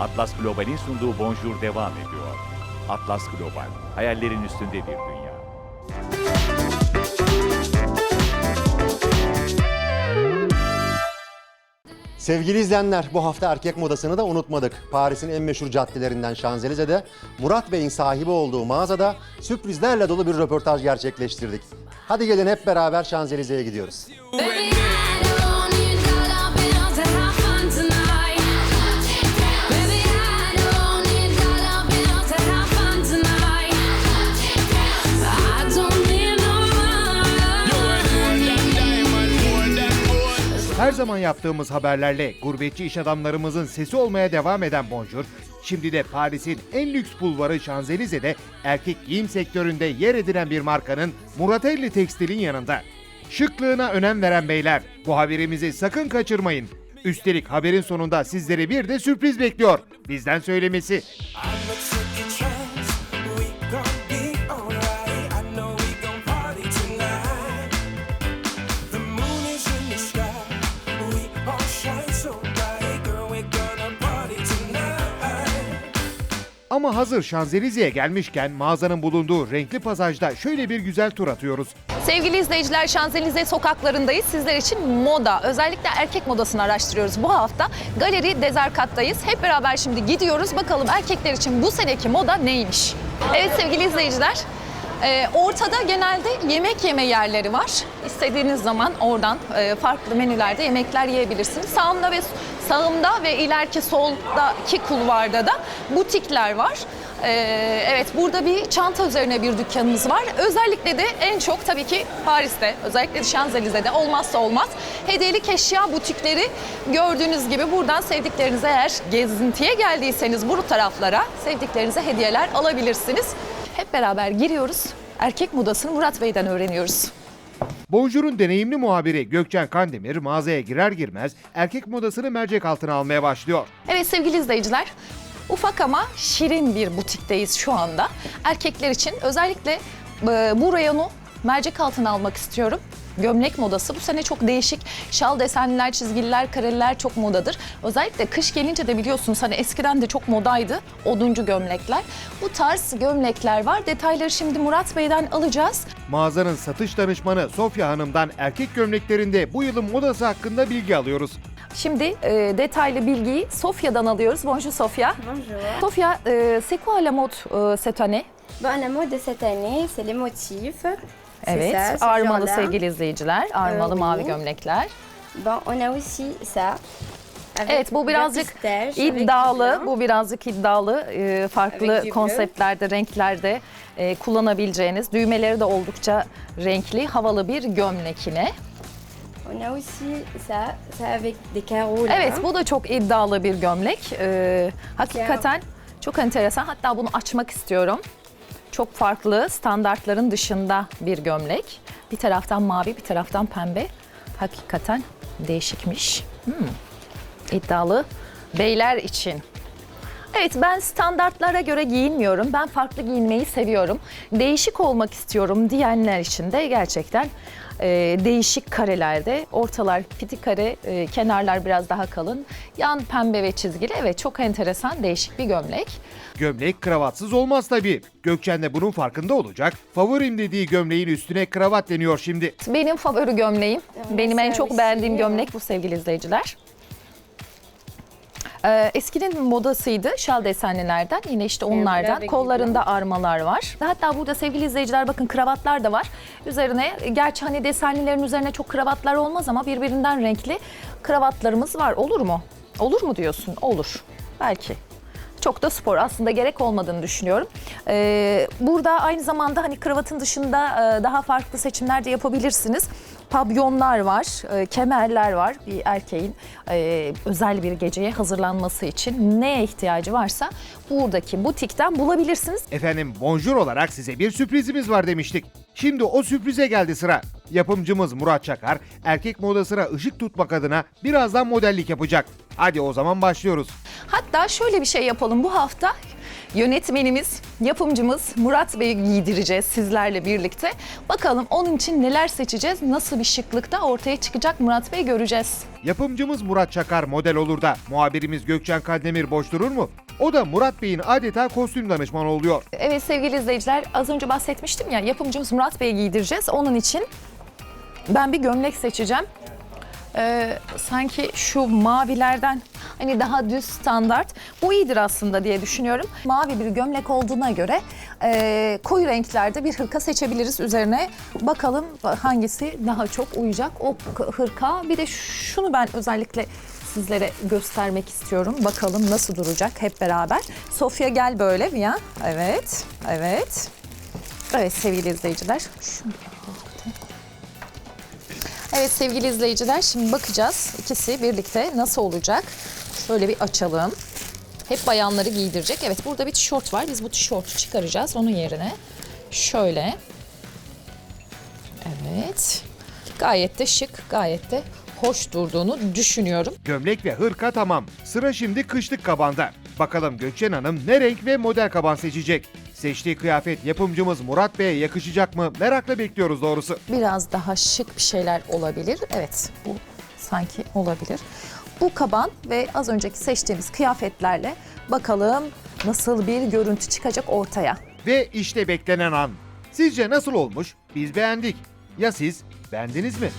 Atlas Global'in sunduğu Bonjour devam ediyor. Atlas Global, hayallerin üstünde bir dünya. Sevgili izleyenler bu hafta erkek modasını da unutmadık. Paris'in en meşhur caddelerinden Şanzelize'de Murat Bey'in sahibi olduğu mağazada sürprizlerle dolu bir röportaj gerçekleştirdik. Hadi gelin hep beraber Şanzelize'ye gidiyoruz. Baby, Her zaman yaptığımız haberlerle gurbetçi iş adamlarımızın sesi olmaya devam eden Bonjour, şimdi de Paris'in en lüks bulvarı Şanzelize'de erkek giyim sektöründe yer edinen bir markanın Muratelli Tekstil'in yanında. Şıklığına önem veren beyler, bu haberimizi sakın kaçırmayın. Üstelik haberin sonunda sizleri bir de sürpriz bekliyor. Bizden söylemesi. I'ma Ama hazır Şanzelize'ye gelmişken mağazanın bulunduğu renkli pasajda şöyle bir güzel tur atıyoruz. Sevgili izleyiciler Şanzelize sokaklarındayız. Sizler için moda, özellikle erkek modasını araştırıyoruz. Bu hafta Galeri Dezerkat'tayız. Hep beraber şimdi gidiyoruz. Bakalım erkekler için bu seneki moda neymiş? Evet sevgili izleyiciler. E, ortada genelde yemek yeme yerleri var. İstediğiniz zaman oradan e, farklı menülerde yemekler yiyebilirsiniz. Sağımda ve sağımda ve ileriki soldaki kulvarda da butikler var. Ee, evet burada bir çanta üzerine bir dükkanımız var. Özellikle de en çok tabii ki Paris'te, özellikle de Şanzelize'de olmazsa olmaz hediyelik eşya butikleri gördüğünüz gibi buradan sevdiklerinize eğer gezintiye geldiyseniz bu taraflara sevdiklerinize hediyeler alabilirsiniz. Hep beraber giriyoruz. Erkek modasını Murat Bey'den öğreniyoruz. Bonjour'un deneyimli muhabiri Gökçen Kandemir mağazaya girer girmez erkek modasını mercek altına almaya başlıyor. Evet sevgili izleyiciler, ufak ama şirin bir butikteyiz şu anda. Erkekler için özellikle e, bu rayonu mercek altına almak istiyorum. Gömlek modası bu sene çok değişik. Şal desenliler, çizgililer, kareler çok modadır. Özellikle kış gelince de biliyorsunuz hani eskiden de çok modaydı oduncu gömlekler. Bu tarz gömlekler var. Detayları şimdi Murat Bey'den alacağız. Mağazanın satış danışmanı Sofya Hanım'dan erkek gömleklerinde bu yılın modası hakkında bilgi alıyoruz. Şimdi e, detaylı bilgiyi Sofya'dan alıyoruz. Bonjour Sofya. Bonjour. Sofya, e, c'est quoi la mode e, cette année? Bon, la mode de cette année, c'est les motifs. Evet, ça, armalı genre-là. sevgili izleyiciler, armalı Evet. mavi gömlekler. Bon, on a aussi ça. Avec Evet, bu birazcık iddialı, bu birazcık iddialı, e, farklı konseptlerde, renklerde e, kullanabileceğiniz, düğmeleri de oldukça renkli, havalı bir gömlek yine. On a aussi ça, ça avec des carreaux. Evet, bu da çok iddialı bir gömlek. E, hakikaten çok enteresan. Hatta bunu açmak istiyorum. Çok farklı, standartların dışında bir gömlek. Bir taraftan mavi, bir taraftan pembe. Hakikaten değişikmiş. Hmm. İddialı beyler için. Evet ben standartlara göre giyinmiyorum. Ben farklı giyinmeyi seviyorum. Değişik olmak istiyorum diyenler için de gerçekten e, değişik karelerde. Ortalar piti kare, e, kenarlar biraz daha kalın. Yan pembe ve çizgili. Evet çok enteresan değişik bir gömlek. Gömlek kravatsız olmaz tabii. Gökçen de bunun farkında olacak. Favorim dediği gömleğin üstüne kravat deniyor şimdi. Benim favori gömleğim. Benim en çok beğendiğim gömlek bu sevgili izleyiciler. Ee, eskinin modasıydı şal desenlilerden yine işte onlardan kollarında armalar var. Hatta burada sevgili izleyiciler bakın kravatlar da var. Üzerine gerçi hani desenlilerin üzerine çok kravatlar olmaz ama birbirinden renkli kravatlarımız var. Olur mu? Olur mu diyorsun? Olur. Belki. Çok da spor aslında gerek olmadığını düşünüyorum. Ee, burada aynı zamanda hani kravatın dışında e, daha farklı seçimler de yapabilirsiniz. Pabyonlar var, e, kemerler var bir erkeğin e, özel bir geceye hazırlanması için neye ihtiyacı varsa buradaki butikten bulabilirsiniz. Efendim bonjour olarak size bir sürprizimiz var demiştik. Şimdi o sürprize geldi sıra. Yapımcımız Murat Çakar erkek modasına ışık tutmak adına birazdan modellik yapacak. Hadi o zaman başlıyoruz. Hatta şöyle bir şey yapalım bu hafta yönetmenimiz yapımcımız Murat Bey'i giydireceğiz sizlerle birlikte. Bakalım onun için neler seçeceğiz, nasıl bir şıklıkta ortaya çıkacak Murat Bey göreceğiz. Yapımcımız Murat Çakar model olur da muhabirimiz Gökçen Kaldemir boş durur mu? O da Murat Bey'in adeta kostüm danışmanı oluyor. Evet sevgili izleyiciler az önce bahsetmiştim ya yapımcımız Murat Bey'i giydireceğiz. Onun için ben bir gömlek seçeceğim. Ee, sanki şu mavilerden hani daha düz standart bu iyidir aslında diye düşünüyorum. Mavi bir gömlek olduğuna göre e, koyu renklerde bir hırka seçebiliriz üzerine. Bakalım hangisi daha çok uyacak o hırka. Bir de şunu ben özellikle sizlere göstermek istiyorum. Bakalım nasıl duracak hep beraber. Sofya gel böyle bir ya. Evet, evet. Evet sevgili izleyiciler. Evet sevgili izleyiciler şimdi bakacağız ikisi birlikte nasıl olacak. Şöyle bir açalım. Hep bayanları giydirecek. Evet burada bir tişört var. Biz bu tişörtü çıkaracağız onun yerine. Şöyle. Evet. Gayet de şık, gayet de hoş durduğunu düşünüyorum. Gömlek ve hırka tamam. Sıra şimdi kışlık kabanda. Bakalım Gökçen Hanım ne renk ve model kaban seçecek? Seçtiği kıyafet yapımcımız Murat Bey'e yakışacak mı? Merakla bekliyoruz doğrusu. Biraz daha şık bir şeyler olabilir. Evet bu sanki olabilir. Bu kaban ve az önceki seçtiğimiz kıyafetlerle bakalım nasıl bir görüntü çıkacak ortaya. Ve işte beklenen an. Sizce nasıl olmuş? Biz beğendik. Ya siz beğendiniz mi?